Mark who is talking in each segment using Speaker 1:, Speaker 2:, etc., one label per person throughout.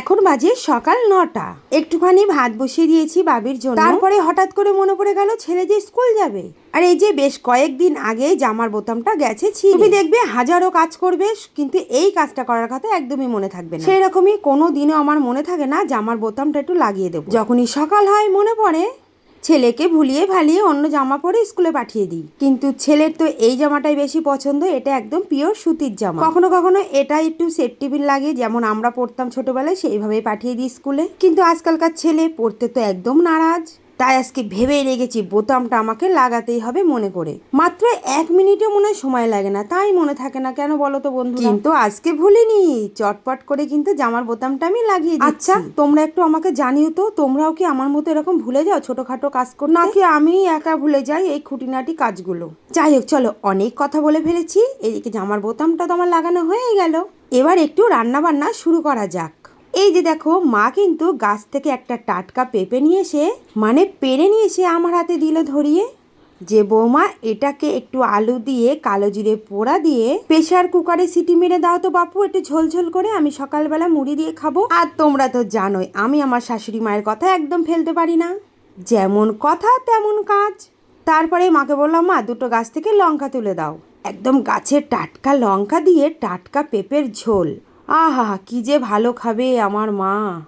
Speaker 1: এখন বাজে সকাল নটা। একটুখানি ভাত বসিয়ে দিয়েছি বাবির জন্য। তারপরে হঠাৎ করে মনে পড়ে গেল ছেলে যে স্কুল যাবে। আর এই যে বেশ কয়েকদিন আগে জামার বোতামটা গেছে। তুমি দেখবে হাজারো কাজ করবে, কিন্তু এই কাজটা করার কথা একদমই মনে থাকবে না। সেই রকমই কোনো দিনও আমার মনে থাকে না জামার বোতামটা একটু লাগিয়ে দেবো। যখনই সকাল হয় মনে পড়ে ছেলেকে ভুলিয়ে ভালিয়ে অন্য জামা পরে স্কুলে পাঠিয়ে দিই। কিন্তু ছেলের তো এই জামাটাই বেশি পছন্দ, এটা একদম পিওর সুতির জামা। কখনো কখনো এটা একটু সেফটি বিল লাগে, যেমন আমরা পড়তাম ছোটবেলায় সেইভাবে পাঠিয়ে দিই স্কুলে। কিন্তু আজকালকার ছেলে পড়তে তো একদম নারাজ। তাই আজকে ভেবেই রেখেছি বোতামটা আমাকে লাগাতেই হবে মনে করে। মাত্র এক মিনিটও মনে হয় সময় লাগে না তাই মনে থাকে না। কেন বলো তো বন্ধু কিন্তু আজকে ভুলিনি চটপট করে কিন্তু জামার বোতামটা আমি লাগিয়ে আচ্ছা তোমরা একটু আমাকে জানিও তো তোমরাও কি আমার মতো এরকম ভুলে যাও ছোটখাটো কাজ করতে? নাকি আমি একা ভুলে যাই এই খুঁটিনাটি কাজগুলো। যাই হোক চলো অনেক কথা বলে ফেলেছি এদিকে জামার বোতামটা তো আমার লাগানো হয়ে গেল। এবার একটু রান্না বান্না শুরু করা যাক। এই যে দেখো, মা কিন্তু গাছ থেকে একটা টাটকা পেঁপে নিয়ে এসে মানে পেরে নিয়ে এসে আমার হাতে দিল ধরিয়ে। যে বৌমা, এটাকে একটু আলু দিয়ে, কালো জিরে পোড়া দিয়ে প্রেশার কুকারে সিটি মেরে দাও তো বাপু, একটু ঝোলঝোল করে আমি সকালবেলা মুড়ি দিয়ে খাব। আর তোমরা তো জানোই, আমি আমার শাশুড়ি মায়ের কথা একদম ফেলতে পারি না। যেমন কথা, তেমন কাজ। তারপরে মাকে বললাম, মা, দুটো গাছ থেকে লঙ্কা তুলে দাও। একদম গাছের টাটকা লঙ্কা দিয়ে টাটকা পেঁপের ঝোল। আহা, কি যে ভালো খাবে আমার মা।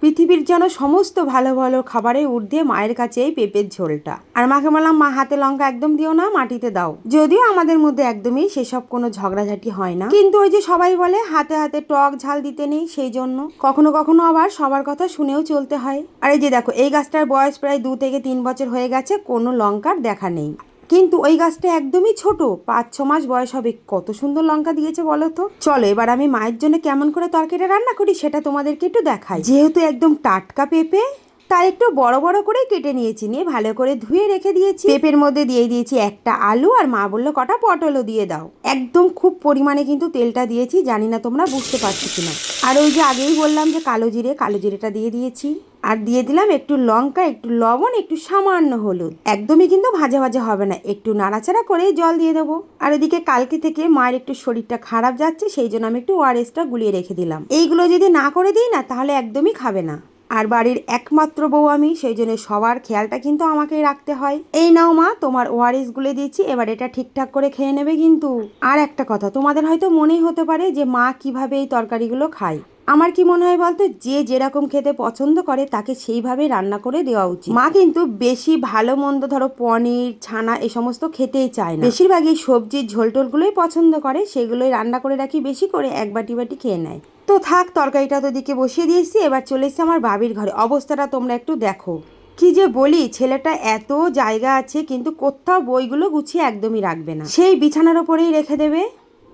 Speaker 1: পৃথিবীর যেন সমস্ত ভালো ভালো খাবারের ঊর্ধ্বে মায়ের কাছে এই পেঁপের ঝোলটা। আর মাকে বললাম, মা, হাতে লঙ্কা একদম দিও না, মাটিতে দাও। যদিও আমাদের মধ্যে একদমই সেসব কোনো ঝগড়াঝাটি হয় না। কিন্তু ওই যে সবাই বলে, হাতে হাতে টক ঝাল দিতে নেই সেই জন্য। কখনো কখনো আবার সবার কথা শুনেও চলতে হয়। আর এই যে দেখো, এই গাছটার বয়স প্রায় দু থেকে তিন বছর হয়ে গেছে, কোনো লঙ্কার দেখা নেই। কিন্তু ওই গাছটা একদমই ছোট। পাঁচ, ছ মাস বয়স হবে। কত সুন্দর লঙ্কা দিয়েছে বলো তো? চলো, এবার আমি মায়ের জন্য কেমন করে তরকারিটা রান্না করি সেটা তোমাদেরকে একটু দেখাই। যেহেতু একদম টাটকা পেঁপে তাই একটু বড় বড় করে কেটে নিয়েছি, নিয়ে ভালো করে ধুয়ে রেখে দিয়েছি। পেঁপের মধ্যে দিয়ে দিয়েছি একটা আলু, আর মা বলল, কটা পটলও দিয়ে দাও। একদম খুব পরিমাণে কিন্তু তেলটা দিয়েছি, জানি না তোমরা বুঝতে পারছ কিনা। আর ওই যে আগেই বললাম যে কালো জিরে, কালো জিরেটা দিয়ে দিয়েছি। আর দিয়ে দিলাম একটু লঙ্কা, একটু লবণ, একটু সামান্য হলুদ। একদমই কিন্তু ভাজা ভাজা হবে না, একটু নাড়াচাড়া করে জল দিয়ে দেবো। আর এদিকে কালকে থেকে মায়ের একটু শরীরটা খারাপ যাচ্ছে, সেই জন্য আমি একটু ওয়ারেসটা গুলিয়ে রেখে দিলাম। এইগুলো যদি না করে দিই না, তাহলে একদমই খাবে না। আর বাড়ির একমাত্র বউ আমি, সেই জন্য সবার খেয়ালটা কিন্তু আমাকেই রাখতে হয়। এই নাও মা, তোমার ওয়ারিস গুলে দিয়েছি এবার এটা ঠিকঠাক করে খেয়ে নেবে কিন্তু। আর একটা কথা, তোমাদের হয়তো মনেই হতে পারে যে মা কীভাবে এই তরকারিগুলো খায়। আমার কি মনে হয় বলতো, যে যেরকম খেতে পছন্দ করে তাকে সেইভাবে রান্না করে দেওয়া উচিত। মা কিন্তু বেশি ভালো মন্দ ধরো পনির, ছানা এই সমস্ত খেতেই চায় না। বেশিরভাগই সবজির ঝোল টোলগুলোই পছন্দ করে, সেগুলোই রান্না করে রাখি বেশি করে, এক বাটি বাটি খেয়ে নেয়। তো থাক, তরকারিটা তো দিকে বসিয়ে দিয়েছি, এবার চলে এসেছি আমার বাবির ঘরে। অবস্থাটা তোমরা একটু দেখো। কি যে বলি, ছেলেটা এত জায়গা আছে, কিন্তু কোথাও বইগুলো গুছিয়ে একদমই রাখবে না। সেই বিছানার ওপরেই রেখে দেবে।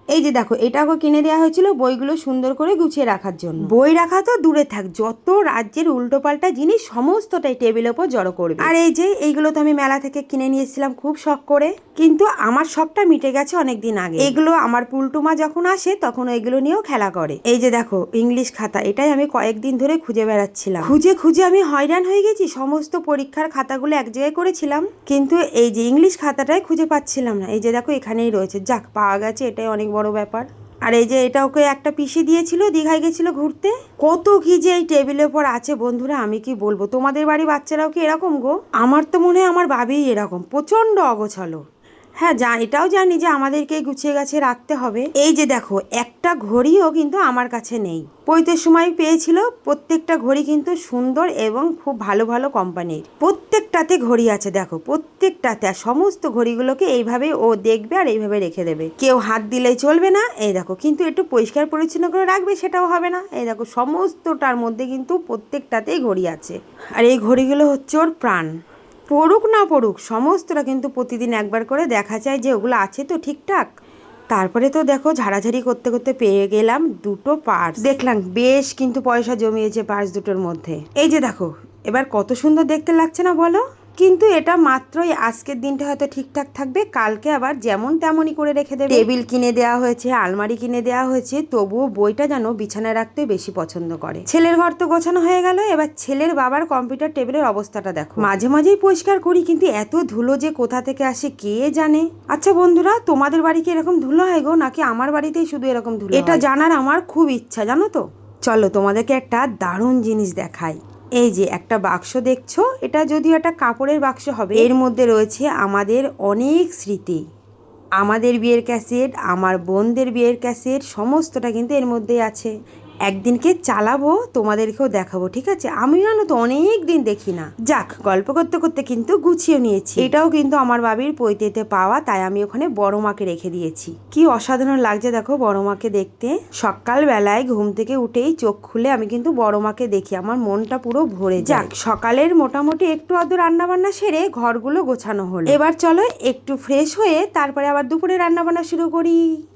Speaker 1: এই যে দেখো এটাকে কিনে দেওয়া হয়েছিল বইগুলো সুন্দর করে গুছিয়ে রাখার জন্য। বই রাখা তো দূরে থাক যত রাজ্যের উল্টোপাল্টা জিনিস সমস্তটাই টেবিলের ওপর জড়ো করবে। আর এই যে এইগুলো তো আমি মেলা থেকে কিনে নিয়ে এসেছিলাম খুব শখ করে। কিন্তু আমার শখটা মিটে গেছে অনেক দিন আগে। এগুলো আমার পুলটুমা যখন আসে তখন এগুলো নিয়েও খেলা করে। এই যে দেখো ইংলিশ খাতা এটাই আমি কয়েকদিন ধরে খুঁজে বেড়াচ্ছিলাম। খুঁজে খুঁজে আমি হয়রান হয়ে গেছি সমস্ত পরীক্ষার খাতাগুলো এক জায়গায় করেছিলাম। কিন্তু এই যে ইংলিশ খাতাটাই খুঁজে পাচ্ছিলাম না। এই যে দেখো এখানেই রয়েছে। যাক পাওয়া গেছে এটাই অনেক বড় ব্যাপার। আর এই যে এটা ওকে একটা পিসি দিয়েছিল, দীঘায় গেছিল ঘুরতে। কত কি যে এই টেবিলের পর আছে বন্ধুরা, আমি কি বলব? তোমাদের বাড়ি বাচ্চারাও কি এরকম গো? আমার তো মনে হয় আমার বাবিই এরকম প্রচণ্ড অগোছালো। হ্যাঁ যা, এটাও জানি যে আমাদেরকে গুছিয়ে গাছে রাখতে হবে। এই যে দেখো, একটা ঘড়িও কিন্তু আমার কাছে নেই। পৈতের সময় পেয়েছিল, প্রত্যেকটা ঘড়ি কিন্তু সুন্দর এবং খুব ভালো ভালো কোম্পানির। প্রত্যেকটাতে ঘড়ি আছে দেখো, প্রত্যেকটাতে সমস্ত ঘড়িগুলোকে এইভাবে ও দেখবে আর এইভাবে রেখে দেবে। কেউ হাত দিলেই চলবে না, এই দেখো, কিন্তু একটু পরিষ্কার পরিচ্ছন্ন করে রাখবে সেটাও হবে না। এই দেখো, সমস্তটার মধ্যে কিন্তু প্রত্যেকটাতেই ঘড়ি আছে। আর এই ঘড়িগুলো হচ্ছে ওর প্রাণ। পড়ুক না পড়ুক, সমস্তটা কিন্তু প্রতিদিন একবার করে দেখা যায় যে ওগুলো আছে তো ঠিকঠাক। তারপরে তো দেখো ঝাড়াঝাড়ি করতে করতে পেয়ে গেলাম দুটো পার্স। দেখলাম বেশ কিন্তু পয়সা জমিয়েছে পার্স দুটোর মধ্যে। এই যে দেখো, এবার কত সুন্দর দেখতে লাগছে না বলো? কিন্তু এটা মাত্রই আজকের দিনটা হয়তো ঠিকঠাক থাকবে কালকে আবার যেমন তেমনই করে রেখে দেবে। টেবিল কিনে দেওয়া হয়েছে আলমারি কিনে দেওয়া হয়েছে তবুও বইটা যেন বিছানায় রাখতে বেশি পছন্দ করে। ছেলের ঘর তো গোছানো হয়ে গেল এবার ছেলের বাবার কম্পিউটার টেবিলের অবস্থাটা দেখো। মাঝে মাঝেই পরিষ্কার করি কিন্তু এত ধুলো যে কোথা থেকে আসে কে জানে? আচ্ছা বন্ধুরা তোমাদের বাড়ি কি এরকম ধুলো হয় গো নাকি আমার বাড়িতেই শুধু এরকম ধুলো এটা জানার আমার খুব ইচ্ছা জানো তো? চলো তোমাদেরকে একটা দারুণ জিনিস দেখাই। এই যে একটা বাক্স দেখছ, এটা যদিও একটা কাপড়ের বাক্স হবে, এর মধ্যে রয়েছে আমাদের অনেক স্মৃতি। আমাদের বিয়ের ক্যাসেট, আমার বোনদের বিয়ের ক্যাসেট, সমস্তটা কিন্তু এর মধ্যেই আছে। একদিনকে চালাবো, তোমাদেরকেও দেখাবো, ঠিক আছে? আমি জানো তো, অনেক দিন দেখি না। যাক, গল্প করতে করতে কিন্তু গুছিয়ে নিয়েছি। এটাও কিন্তু আমার বাবির পৈতেতে পাওয়া, তাই আমি ওখানে বড় মাকে রেখে দিয়েছি। কি অসাধারণ লাগছে দেখো বড় মাকে দেখতে। সকাল বেলায় ঘুম থেকে উঠেই চোখ খুলে আমি কিন্তু বড় মাকে দেখি, আমার মনটা পুরো ভরে যাক, সকালের মোটামুটি একটু আধ রান্না বান্না সেরে ঘরগুলো গোছানো হলো। এবার চলো একটু ফ্রেশ হয়ে, তারপরে আবার দুপুরে রান্না বান্না শুরু করি।